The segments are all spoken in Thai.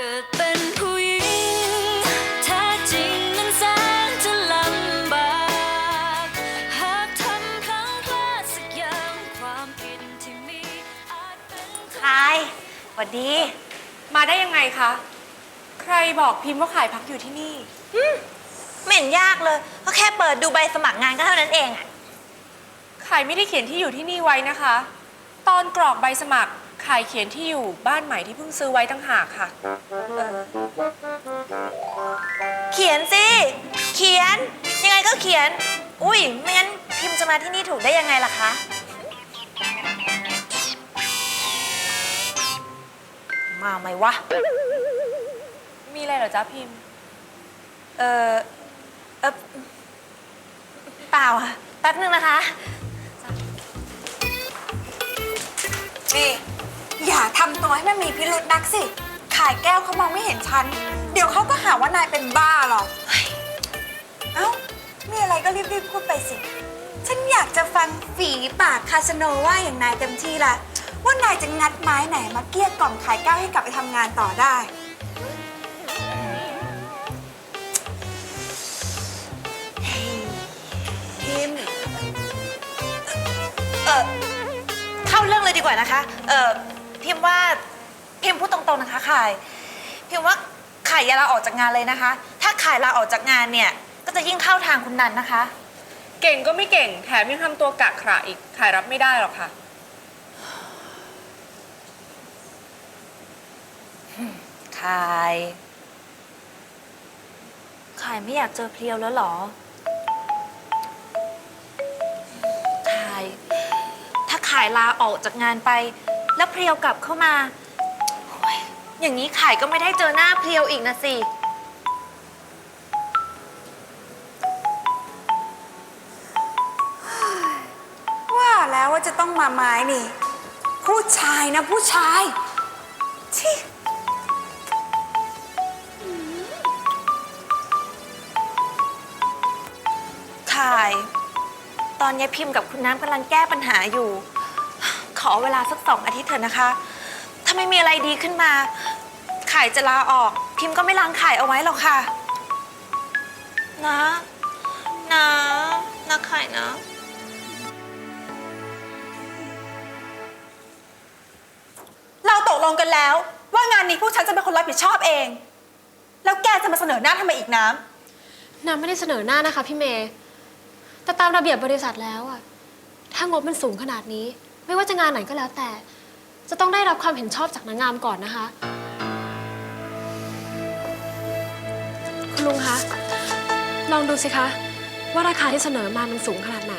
เกิดเป็นผู้หญิงแท้จริงนั้นแสนจะลำบาก หากทำพลังพลาดสักอย่างความผิดที่มีอาจเป็นคายสวัสดี มาได้ยังไงคะ ใครบอกพิมพ์ว่าขายพักอยู่ที่นี่ ไม่เห็นยากเลย ก็แค่เปิดดูใบสมัครงานก็เท่านั้นเองอะขายไม่ได้เขียนที่อยู่ที่นี่ไว้นะคะ ตอนกรอกใบสมัคร ขายเขียนที่อยู่บ้านใหม่ที่เพิ่งซื้อไว้ตั้งหากค่ะ เขียนสิ เขียน ยังไงก็เขียน อุ้ยไม่งั้นพิมพ์จะมาที่นี่ถูกได้ยังไงล่ะคะ มาไหมวะ มีอะไรเหรอจ๊ะพิมพ์ เออเออเปล่าค่ะ แป๊บนึงนะคะ นี่ อย่าทำตัวให้มันมีพิรุษนักสิ ขายแก้วเขามองไม่เห็นฉัน เดี๋ยวเขาก็หาว่านายเป็นบ้าหรอกเอ้า มีอะไรก็รีบๆพูดไปสิ ฉันอยากจะฟังฝีปากคาสโนว่าอย่างนายเต็มที่ละ ว่านายจะงัดไม้ไหนมาเกลี้ยกล่อมขายแก้วให้กลับไปทำงานต่อได้ พิมพ์เออเข้าเรื่องเลยดีกว่านะคะ เออ พิมพ์ว่าพิมพ์พูดตรงๆนะคะขาย พิมพ์ว่าขายอย่าลาออกจากงานเลยนะคะ ถ้าขายลาออกจากงานเนี่ย ก็จะยิ่งเข้าทางคุณนันนะคะ เก่งก็ไม่เก่ง แถมยังทำตัวกะขระอีกขายรับไม่ได้หรอกค่ะ ขาย ขายไม่อยากเจอเพลียวแล้วเหรอ ขาย ถ้าขายลาออกจากงานไป แล้วเพียวกลับเข้ามาโอ๊ยอย่างนี้ขายก็ไม่ได้เจอหน้าเพียวอีกนะสิ ว่าแล้วว่าจะต้องมาไม้นี่ ผู้ชายนะผู้ชายที่ขาย ตอนนี้พิมพ์กับคุณน้ำกำลังแก้ปัญหาอยู่ อเวลาสักสองอาทิตย์เถอะนะคะ ถ้าไม่มีอะไรดีขึ้นมา ขายจะลาออก พิมพ์ก็ไม่ลางขายเอาไว้หรอกค่ะ นะ นะนะขายนะ เราตกลงกันแล้ว ว่างานนี้พวกฉันจะเป็นคนรับผิดชอบเอง แล้วแกจะมาเสนอหน้าทำไมอีกน้ำน้ำไม่ได้เสนอหน้านะคะพี่เมย์ แต่ตามระเบียบบริษัทแล้วอะถ้างบมันสูงขนาดนี้ ไม่ว่าจะงานไหนก็แล้วแต่ จะต้องได้รับความเห็นชอบจากนางงามก่อนนะคะ คุณลุงคะ ลองดูสิคะ ว่าราคาที่เสนอมามันสูงขนาดไหน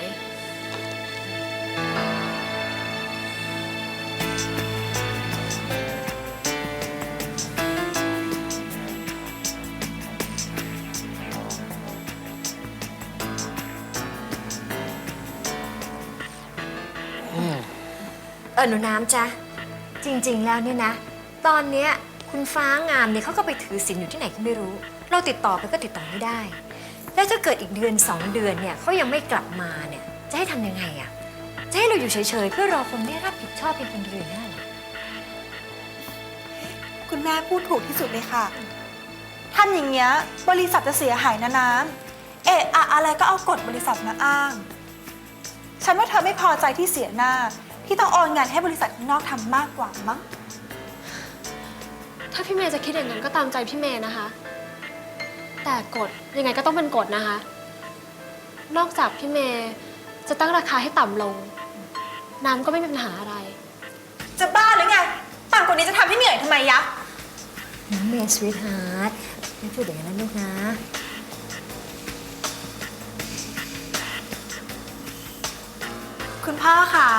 เออหนูน้ำจ๊ะจริง ๆ แล้วเนี่ยนะ ตอนเนี้ยคุณฟ้างามเนี่ยเขาก็ไปถือศีลอยู่ที่ไหนก็ไม่รู้ เราติดต่อไปก็ติดต่อไม่ได้ แล้วถ้าเกิดอีกเดือนสองเดือนเนี่ยเขายังไม่กลับมาเนี่ยจะให้ทำยังไงอะจะให้เราอยู่เฉยๆเพื่อรอคนที่รับผิดชอบเป็นคนเดียวเนี่ยเหรอคุณแม่พูดถูกที่สุดเลยค่ะทำอย่างเงี้ยบริษัทจะเสียหายนะน้ำเอะอะอะไรก็เอากฎบริษัทมาอ้าง ฉันว่าเธอไม่พอใจที่เสียหน้า ที่ต้องโอนงานให้บริษัทข้างนอกทำมากกว่ามั้ง ถ้าพี่เมย์จะคิดอย่างนั้นก็ตามใจพี่เมย์นะคะ แต่กฎยังไงก็ต้องเป็นกฎนะคะ นอกจากพี่เมย์จะตั้งราคาให้ต่ำลง น้ำก็ไม่มีปัญหาอะไร จะบ้าหรือไง ต่ำกว่านี้จะทำให้เหนื่อยทำไมยะ น้องเมย์สวีทฮาร์ดไม่พูดอย่างนั้นนะลูกนะ คุณพ่อคะ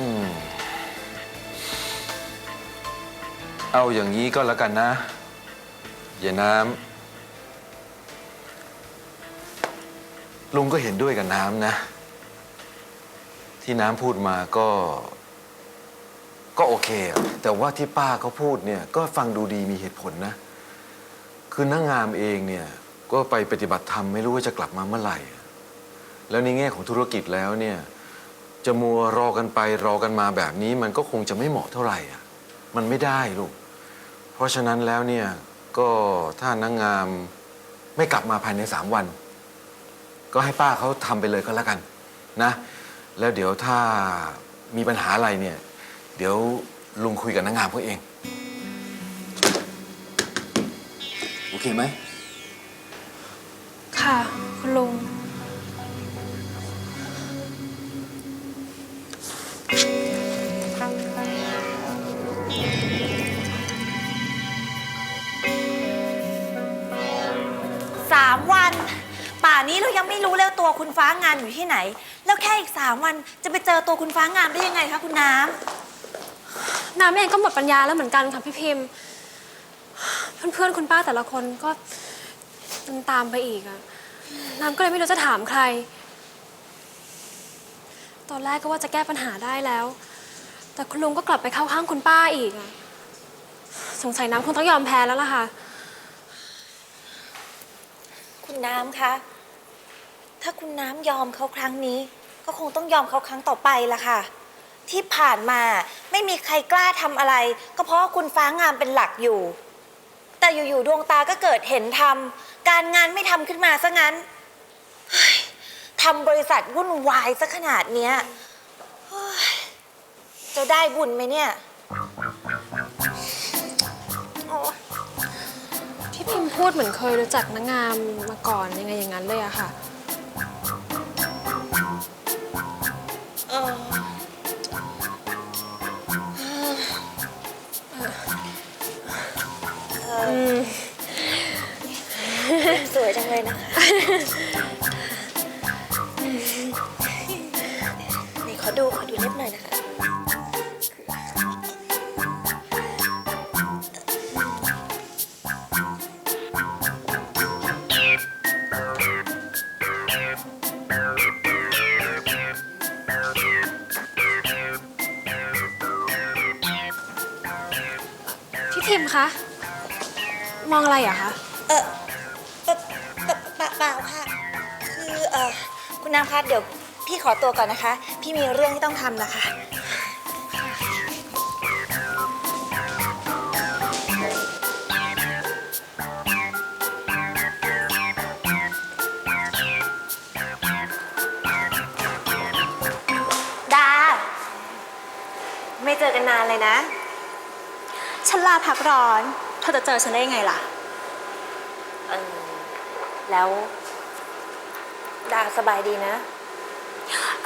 อืม เอาอย่างนี้ก็แล้วกันนะ อย่าน้ำ ลุงก็เห็นด้วยกับน้ำนะ ที่น้ำพูดมาก็ ก็โอเคอะแต่ว่าที่ป้าเขาพูดเนี่ย ก็ฟังดูดีมีเหตุผลนะ คือนักงามเองเนี่ย ก็ไปปฏิบัติธรรมไม่รู้ว่าจะกลับมาเมื่อไหร่อะแล้วในแง่ของธุรกิจแล้วเนี่ย จะมัวรอกันไปรอกันมาแบบนี้ มันก็คงจะไม่เหมาะเท่าไหร่อะมันไม่ได้ลูก เพราะฉะนั้นแล้วเนี่ยก็ถ้านางงามไม่กลับมาภายในสามวัน ก็ให้ป้าเขาทำไปเลยก็แล้วกันนะ แล้วเดี๋ยวถ้ามีปัญหาอะไรเนี่ย เดี๋ยวลุงคุยกับนางงามเขาเอง โอเคไหม ค่ะ คุณลุง ไม่รู้เลยว่าตัวคุณฟ้างานอยู่ที่ไหน แล้วแค่อีกสามวันจะไปเจอตัวคุณฟ้างามได้ยังไงคะคุณน้ำ น้ำเองก็หมดปัญญาแล้วเหมือนกันค่ะพี่พิมพ์ เพื่อนๆคุณป้าแต่ละคนก็ยังตามไปอีกอะน้ำก็เลยไม่รู้จะถามใคร ตอนแรกก็ว่าจะแก้ปัญหาได้แล้ว แต่คุณลุงก็กลับไปเข้าข้างคุณป้าอีกอะสงสัยน้ำคงต้องยอมแพ้แล้วล่ะค่ะ คุณน้ำคะ ถ้าคุณน้ำยอมเขาครั้งนี้ ก็คงต้องยอมเขาครั้งต่อไปละค่ะ ที่ผ่านมาไม่มีใครกล้าทำอะไร ก็เพราะว่าคุณฟ้างามเป็นหลักอยู่ แต่อยู่ๆดวงตาก็เกิดเห็นทำการงานไม่ทำขึ้นมาซะงั้นเฮ้ยทำบริษัทวุ่นวายซะขนาดเนี้ยเฮ้ยจะได้บุญไหมเนี่ยโอ๊ย พี่พิมพ์พูดเหมือนเคยรู้จักนางงามมาก่อนยังไงอย่างนั้นเลยอะค่ะ นะคะ นี่ขอดูขอดูเล็บหน่อยนะคะ พี่พิมคะ มองอะไรอะคะ เออ น้ำคะเดี๋ยวพี่ขอตัวก่อนนะคะ พี่มีเรื่องที่ต้องทำนะคะ ดา ไม่เจอกันนานเลยนะ ฉันลาพักร้อน เธอจะเจอฉันได้ยังไงล่ะ เออ แล้ว ดาสบายดีนะ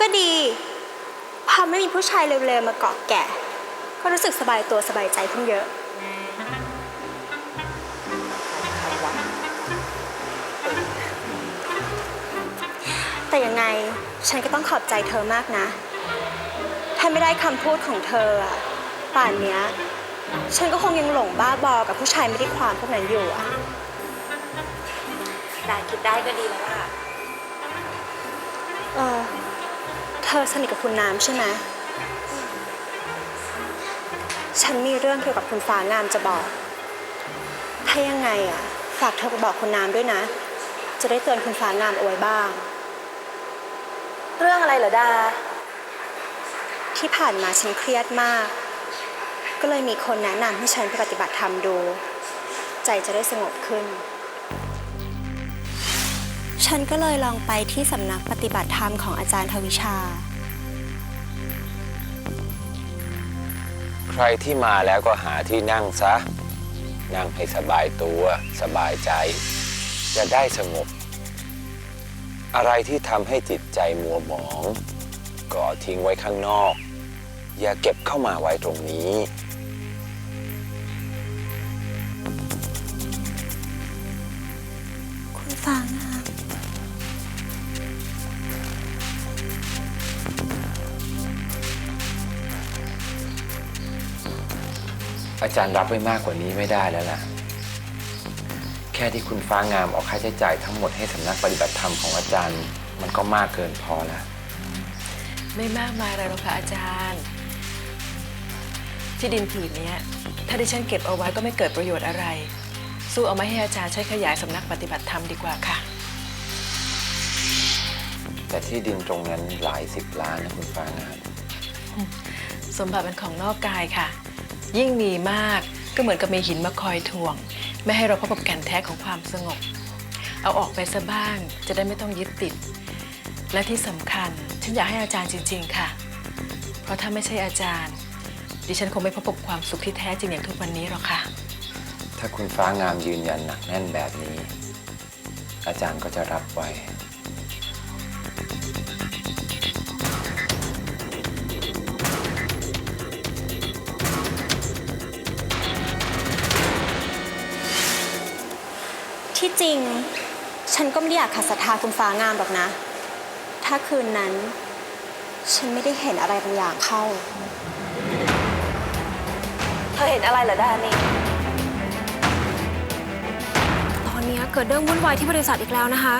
ก็ดีพอไม่มีผู้ชายเร็วๆมาเกาะแก่ ก็รู้สึกสบายตัวสบายใจขึ้นเยอะแต่ยังไงฉันก็ต้องขอบใจเธอมากนะ ถ้าไม่ได้คำพูดของเธออะป่านเนี้ย ฉันก็คงยังหลงบ้าบอ กับผู้ชายไม่ได้ความพวกนั้นอยู่อะ ดาคิดได้ก็ดีแล้ว อสนิทกับคุณน้ำใช่ไหม ฉันมีเรื่องเกี่ยวกับคุณฟ้างามจะบอก ถ้ายังไงอะ ฝากเธอไปบอกคุณน้ำด้วยนะ จะได้เตือนคุณฟ้างามเอาไว้บ้าง เรื่องอะไรเหรอดา ที่ผ่านมาฉันเครียดมาก ก็เลยมีคนแนะนำให้ฉันไปปฏิบัติธรรมดู ใจจะได้สงบขึ้น ฉันก็เลยลองไปที่สำนักปฏิบัติธรรมของอาจารย์ทวิชา ใครที่มาแล้วก็หาที่นั่งซะ นั่งให้สบายตัว สบายใจ จะได้สงบ อะไรที่ทำให้จิตใจมัวหมอง ก็ทิ้งไว้ข้างนอก อย่าเก็บเข้ามาไว้ตรงนี้คุณฟ้างาม อาจารย์รับไว้มากกว่านี้ไม่ได้แล้วล่ะ แค่ที่คุณฟ้างามออกค่าใช้จ่ายทั้งหมดให้สำนักปฏิบัติธรรมของอาจารย์ มันก็มากเกินพอแล้ว ไม่มากมายอะไรหรอกค่ะอาจารย์ ที่ดินผืนเนี้ย ถ้าดิฉันเก็บเอาไว้ก็ไม่เกิดประโยชน์อะไร สู้เอามาให้อาจารย์ใช้ขยายสำนักปฏิบัติธรรมดีกว่าค่ะ แต่แต่ที่ดินตรงนั้นหลายสิบล้านนะคุณฟ้างาม สมบัติเป็นของนอกกายค่ะ ยิ่งมีมากก็เหมือนกับมีหินมาคอยทวง ไม่ให้เราพบกับแก่นแท้ของความสงบ เอาออกไปซะบ้าง จะได้ไม่ต้องยึดติด และที่สำคัญ ฉันอยากให้อาจารย์จริง ๆ ค่ะ เพราะถ้าไม่ใช่อาจารย์ ดิฉันคงไม่พบกับความสุขที่แท้จริงอย่างทุกวันนี้หรอกค่ะ ถ้าคุณฟ้างามยืนยันหนักแน่นแบบนี้ อาจารย์ก็จะรับไว้ ริง ฉันก็ไม่ได้อยากขัดศรัทธาคุณฟ้างามหรอกนะ ถ้าคืนนั้น ฉันไม่ได้เห็นอะไรบางอย่างเข้า เธอเห็นอะไรเหรอดานี่ตอนนี้เกิดเรื่องวุ่นวายที่บริษัทอีกแล้วนะคะ